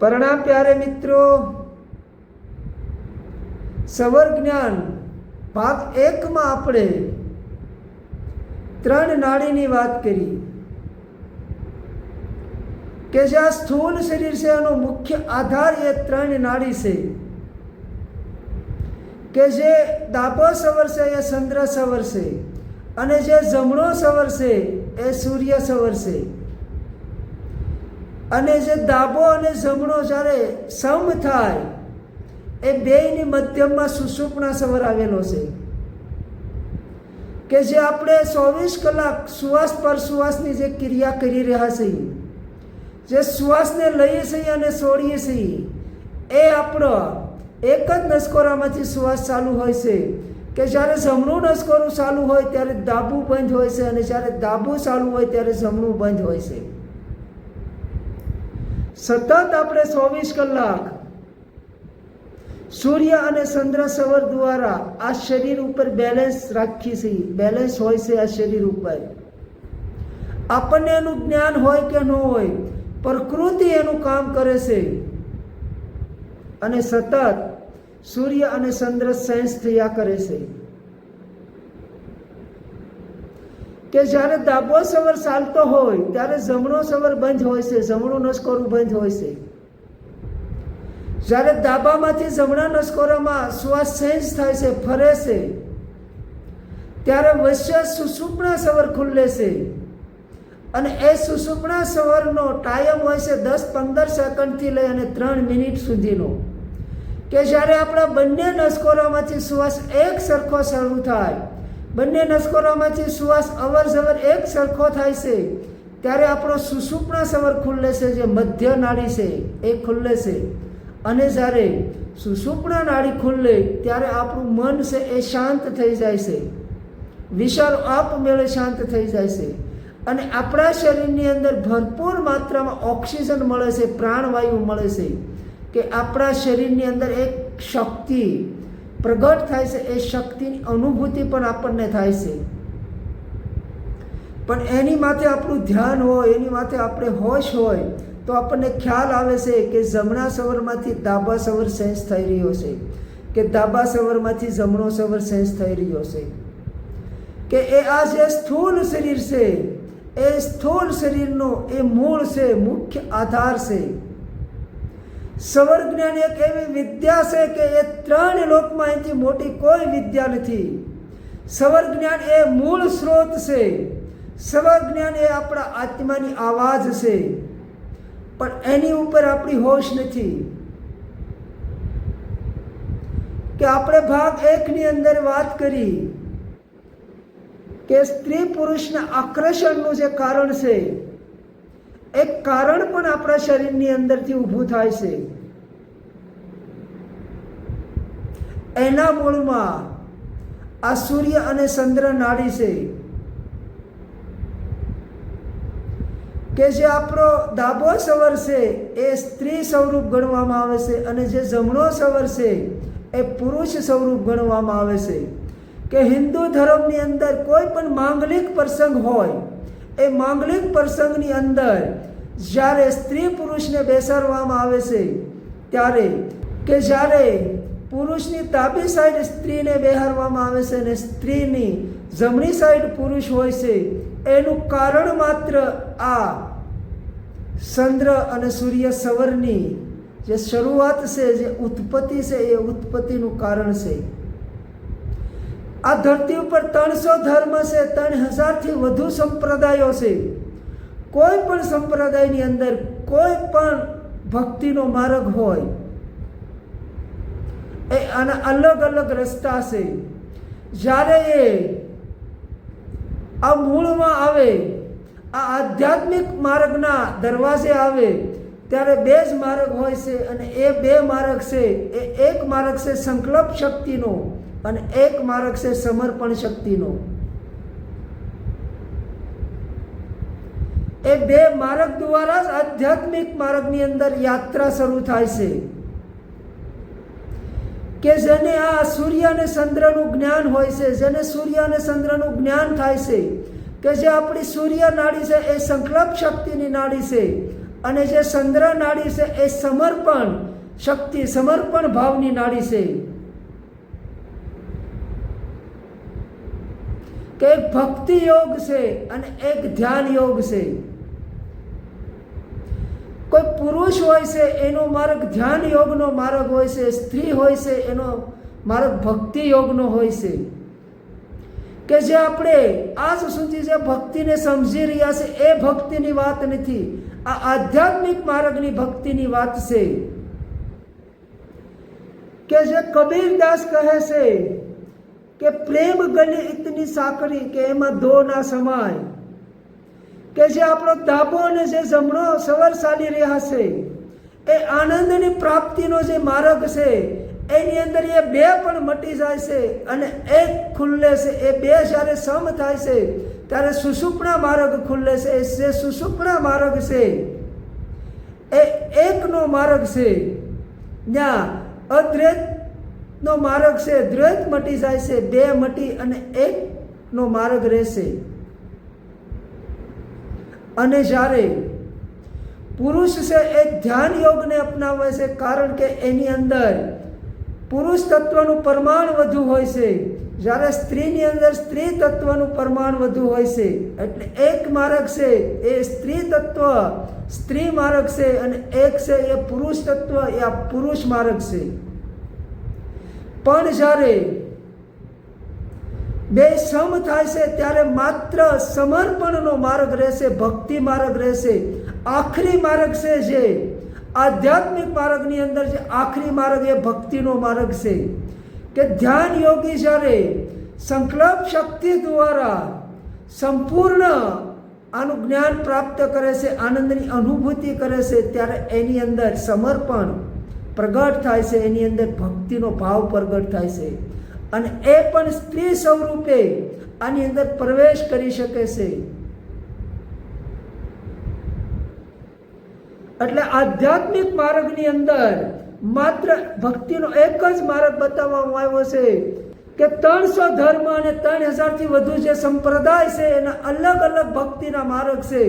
પ્રણામ પ્યારે મિત્રો, સવર જ્ઞાન ભાગ એકમાં આપણે ત્રણ નાડીની વાત કરી. કે જે આ સ્થૂળ શરીર છે એનો મુખ્ય આધાર એ ત્રણ નાડી છે. કે જે ડાબો સવર છે એ ચંદ્ર સવર છે અને જે જમણો સવર છે એ સૂર્ય સવર છે. અને જે ડાબો અને જમણો જ્યારે સમ થાય, એ બેયની મધ્યમમાં સુષુપ્ણા સવર આવેલો છે. કે જે આપણે ચોવીસ કલાક શ્વાસ પર શ્વાસની જે ક્રિયા કરી રહ્યા છીએ, જે શ્વાસને લઈએ છીએ અને છોડીએ છીએ, એ આપણો એક જ નસકોરામાંથી શ્વાસ ચાલુ હોય છે. કે જ્યારે જમણું નસકોરું ચાલુ હોય ત્યારે ડાબું બંધ હોય છે અને જ્યારે ડાબું ચાલુ હોય ત્યારે જમણું બંધ હોય છે. સતત આપણે ચોવીસ કલાક સૂર્ય અને ચંદ્ર સવર દ્વારા આ શરીર ઉપર બેલેન્સ રાખીએ છીએ બેલેન્સ હોય છે આ શરીર ઉપર. આપણને એનું જ્ઞાન હોય કે ન હોય, પ્રકૃતિ એનું કામ કરે છે. અને સતત સૂર્ય અને ચંદ્ર સેન્સ થયા કરે છે. કે જ્યારે ડાબો સવર ચાલતો હોય, ત્યારે જમણો સવર બંધ હોય છે, જમણું નસકોરું બંધ હોય છે. જ્યારે ડાબામાંથી જમણા નસકોરામાં શ્વાસ ચેન્જ થાય છે, ફરે છે, ત્યારે વશ્ય સુષુપ્ણા સવર ખુલ્લે છે. અને એ સુષુપ્ણા સવરનો ટાઈમ હોય છે દસ પંદર સેકન્ડથી લઈ અને ત્રણ મિનિટ સુધીનો. કે જ્યારે આપણા બંને નસકોરામાંથી શ્વાસ એક સરખો શરૂ થાય બંને નસકોરામાંથી સુવાસ અવર જવર એક સરખો થાય છે. ત્યારે આપણો સુષુપ્ણા સવર ખુલ્લે છે, જે મધ્ય નાડી છે, એ ખુલ્લે છે. અને જ્યારે સુષુપ્ણા નાડી ખુલ્લે, ત્યારે આપણું મન છે, એ શાંત થઈ જાય છે. વિશાળ આપમેળે શાંત થઈ જાય છે. અને આપણા શરીરની અંદર ભરપૂર માત્રામાં ઓક્સિજન મળે છે, પ્રાણવાયુ મળે છે. કે આપણા શરીરની અંદર એક શક્તિ પ્રગટ થાય છે, એ શક્તિની અનુભૂતિ પણ આપણને થાય છે. પણ એની માથે આપણું ધ્યાન હોય, એની માથે આપણે હોશ હોય, તો આપણને ખ્યાલ આવે છે કે જમણા સવરમાંથી ડાબા સવર સેન્સ થઈ રહ્યો છે, કે ડાબા સવરમાંથી જમણો સવર સેન્સ થઈ રહ્યો છે. કે એ આ જે સ્થૂળ શરીર છે, એ સ્થૂળ શરીરનો એ મૂળ છે, મુખ્ય આધાર છે. સવર જ્ઞાન એક એવી વિદ્યા છે કે એ ત્રણ લોકમાં એથી મોટી કોઈ વિદ્યા નથી. સવર જ્ઞાન એ મૂળ સ્ત્રોત છે. સવર જ્ઞાન એ આપણા આત્માની આવાજ છે. પણ એની ઉપર આપણી હોશ નથી. કે આપણે ભાગ એકની અંદર વાત કરી કે સ્ત્રી પુરુષના આકર્ષણનું જે કારણ છે એક કારણ પણ આપણા શરીરની અંદરથી ઊભું થાય છે. એના મૂળમાં આ સૂર્ય અને ચંદ્ર નાડી છે. કે જે આપણો ડાબો સવર છે, એ સ્ત્રી સ્વરૂપ ગણવામાં આવે છે અને જે જમણો સવર છે, એ પુરુષ સ્વરૂપ ગણવામાં આવે છે. કે હિન્દુ ધર્મની અંદર કોઈ પણ માંગલિક પ્રસંગ હોય એ માંગલિક પ્રસંગની અંદર જ્યારે સ્ત્રી પુરુષને બેસાડવામાં આવે છે, ત્યારે કે જ્યારે પુરુષની તાપી સાઈડ સ્ત્રીને બેહારવામાં આવે છે અને સ્ત્રીની જમણી સાઈડ પુરુષ હોય છે, એનું કારણ માત્ર આ ચંદ્ર અને સૂર્ય સવરની જે શરૂઆત છે, જે ઉત્પત્તિ છે, એ ઉત્પત્તિનું કારણ છે. આ ધરતી ઉપર ત્રણસો ધર્મ છે, ત્રણ હજારથી વધુ સંપ્રદાયો છે. કોઈ પણ સંપ્રદાયની અંદર કોઈ પણ ભક્તિનો માર્ગ હોય, એ આના અલગ અલગ રસ્તા છે. જ્યારે એ આ મૂળમાં આવે, આ આધ્યાત્મિક માર્ગના દરવાજે આવે, ત્યારે બે જ માર્ગ હોય છે અને એ બે માર્ગ છે, એ એક માર્ગ છે સંકલ્પ શક્તિનો. અને એક માર્ગ છે સમર્પણ શક્તિનો. એ બે માર્ગ દ્વારા જ આધ્યાત્મિક માર્ગની અંદર યાત્રા શરૂ થાય છે. કે જેને આ સૂર્ય અને ચંદ્રનું જ્ઞાન હોય છે, જેને સૂર્ય અને ચંદ્રનું જ્ઞાન થાય છે, કે જે આપણી સૂર્ય નાડી છે એ સંકલ્પ શક્તિની નાડી છે, અને જે ચંદ્ર નાડી છે એ સમર્પણ શક્તિ, સમર્પણ ભાવની નાડી છે. કે એક ભક્તિ યોગ છે અને એક ધ્યાન યોગ છે. કોઈ પુરુષ હોય છે, એનો માર્ગ ધ્યાન યોગનો માર્ગ હોય છે, સ્ત્રી હોય છે, એનો માર્ગ ભક્તિ યોગનો હોય છે. કે જે આપણે આજ સુધી જે ભક્તિને સમજી રહ્યા છે, એ ભક્તિની વાત નથી. આ આધ્યાત્મિક માર્ગની ભક્તિની વાત છે. કે જે કબીરદાસ કહે છે કે પ્રેમ ગલે ઇતની સાકરી કે એમાં ધો ના સમાય. કે જે આપણો ધાબો અને જે જમણો સવાર ચાલી રહ્યા છે, એ આનંદની પ્રાપ્તિનો જે માર્ગ છે, એની અંદર એ બે પણ મટી જાય છે અને એક ખુલ્લે છે. એ બે જ્યારે સમ થાય છે, ત્યારે સુસુપણા માર્ગ ખુલ્લે છે. એ જે સુસુપણા માર્ગ છે, એ એકનો માર્ગ છે. ત્યાં અદ્વૈતનો માર્ગ છે દ્વૈત મટી જાય છે, બે મટી અને એકનો માર્ગ રહેશે. અને જ્યારે પુરુષ છે એ ધ્યાન યોગને અપનાવે છે, કારણ કે એની અંદર પુરુષ તત્વનું પ્રમાણ વધુ હોય છે. જ્યારે સ્ત્રીની અંદર સ્ત્રી તત્વનું પ્રમાણ વધુ હોય છે, એટલે એક માર્ગ છે એ સ્ત્રી તત્વ, સ્ત્રી માર્ગ છે અને એક છે એ પુરુષ તત્વ એ આ પુરુષ માર્ગ છે. પણ જ્યારે બે સમ થાય છે, ત્યારે માત્ર સમર્પણનો માર્ગ રહેશે, ભક્તિ માર્ગ રહેશે, આખરી માર્ગ છે જે આધ્યાત્મિક માર્ગની અંદર જે આખરી માર્ગ એ ભક્તિનો માર્ગ છે. કે ધ્યાન યોગી જ્યારે સંકલ્પ શક્તિ દ્વારા સંપૂર્ણ આનું જ્ઞાન પ્રાપ્ત કરે છે, આનંદની અનુભૂતિ કરે છે, ત્યારે એની અંદર સમર્પણ પ્રગટ થાય છે, એની અંદર ભક્તિનો ભાવ પ્રગટ થાય છે. અને એ પણ સ્ત્રી સ્વરૂપે આની અંદર પ્રવેશ કરી શકે છે. એટલે આધ્યાત્મિક માર્ગની અંદર માત્ર ભક્તિનો એક જ માર્ગ બતાવવામાં આવ્યો છે કે ત્રણસો ધર્મ અને ત્રણ હજારથી વધુ જે સંપ્રદાય છે, એના અલગ અલગ ભક્તિના માર્ગ છે.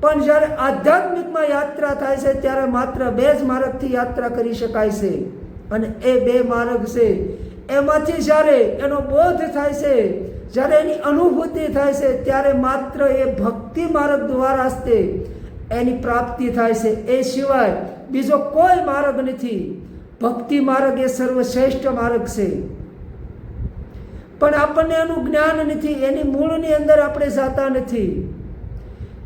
પણ જ્યારે આધ્યાત્મિકમાં યાત્રા થાય છે, ત્યારે માત્ર બે જ માર્ગથી યાત્રા કરી શકાય છે. અને એ બે માર્ગ છે. એમાંથી જ્યારે એનો બોધ થાય છે, જ્યારે એની અનુભૂતિ થાય છે, ત્યારે માત્ર એ ભક્તિ માર્ગ દ્વારા તે એની પ્રાપ્તિ થાય છે. એ સિવાય બીજો કોઈ માર્ગ નથી. ભક્તિ માર્ગ એ સર્વશ્રેષ્ઠ માર્ગ છે. પણ આપણને એનું જ્ઞાન નથી. એની મૂળની અંદર આપણે જાતા નથી.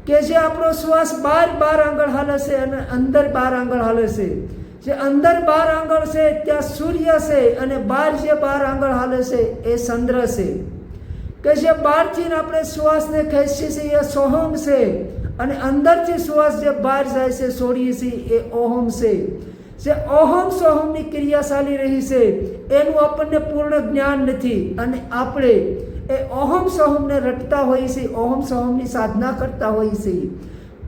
કે જે આપણો શ્વાસ બાર બાર આંગળ હાલે છે અને અંદર બાર આંગળ હાલે છે. જે અંદર બાર આંગળ છે, ત્યાં સૂર્ય છે અને બહાર જે બાર આંગળ હાલે છે, એ ચંદ્ર છે. કે જે બહારથી આપણે શ્વાસને ખેંચીએ છીએ, એ સોહમ છે. અને અંદરથી શ્વાસ જે બહાર જાય છે, છોડીએ છીએ, એ ઓહમ છે. જે ઓહમ સોહમની ક્રિયા ચાલી રહી છે, એનું આપણને પૂર્ણ જ્ઞાન નથી. અને આપણે એ ઓહમ સોહમને રટતા હોઈએ છીએ ઓહમ સોહમની સાધના કરતા હોઈએ છીએ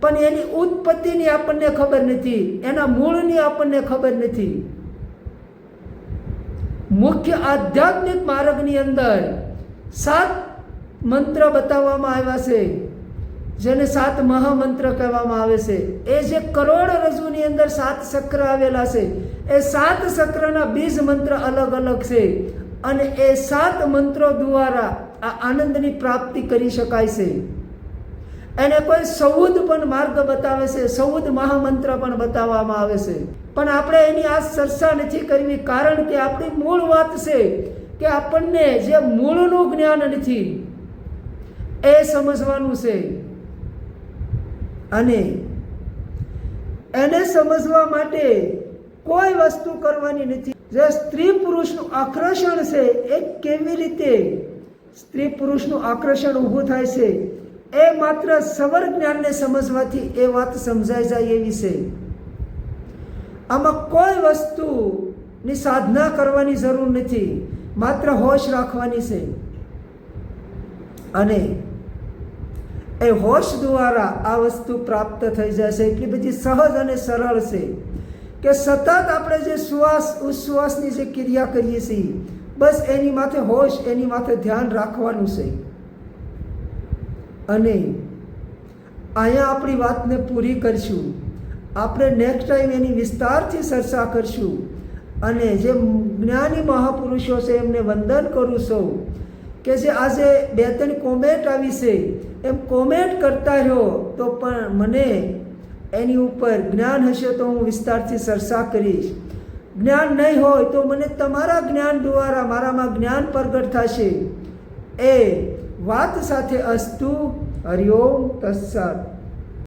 પણ એની ઉત્પત્તિની આપણને ખબર નથી, એના મૂળની આપણને ખબર નથી. મુખ્ય આધ્યાત્મિક માર્ગની અંદર સાત મંત્ર બતાવવામાં આવ્યા છે, જેને સાત મહામંત્ર કહેવામાં આવે છે. એ જે કરોડ રજુની અંદર સાત ચક્ર આવેલા છે, એ સાત ચક્રના બીજ મંત્ર અલગ અલગ છે. અને એ સાત મંત્રો દ્વારા આ આનંદની પ્રાપ્તિ કરી શકાય છે. એને કોઈ સૌદ પણ માર્ગ બતાવે છે, સૌદ મહામંત્ર પણ બતાવવામાં આવે છે. પણ આપણે એની આ ચર્ચા નથી કરવી, કારણ કે આપણી મૂળ વાત છે કે આપણને જે મૂળનું જ્ઞાન નથી, એ સમજવાનું છે. અને એને સમજવા માટે કોઈ વસ્તુ કરવાની નથી. જે સ્ત્રી પુરુષનું આકર્ષણ છે, એ કેવી રીતે સ્ત્રી પુરુષનું આકર્ષણ ઊભું થાય છે. એ માત્ર સવર જ્ઞાનને સમજવાથી એ વાત સમજાઈ જાય એવી છે આમાં કોઈ વસ્તુની સાધના કરવાની જરૂર નથી, માત્ર હોશ રાખવાની છે. અને એ હોશ દ્વારા આ વસ્તુ પ્રાપ્ત થઈ જશે એટલી બધી સહજ અને સરળ છે કે સતત આપણે જે શ્વાસ ઉશ્વાસની જે ક્રિયા કરીએ છીએ બસ એની માથે હોશ, એની માથે ધ્યાન રાખવાનું છે. અને અહીંયા આપણી વાતને પૂરી કરશું. આપણે નેક્સ્ટ ટાઈમ એની વિસ્તારથી ચર્ચા કરશું. અને જે જ્ઞાની મહાપુરુષો છે, એમને વંદન કરું છું કે જે આજે બે ત્રણ કોમેન્ટ આવી છે, એમ કોમેન્ટ કરતા રહ્યો તો પણ મને એની ઉપર જ્ઞાન હશે તો હું વિસ્તારથી ચર્ચા કરીશ. જ્ઞાન નહીં હોય તો મને તમારા જ્ઞાન દ્વારા મારામાં જ્ઞાન પ્રગટ થશે. એ વાત સાથે અસ્તુ. હરિઓમ તત્સત.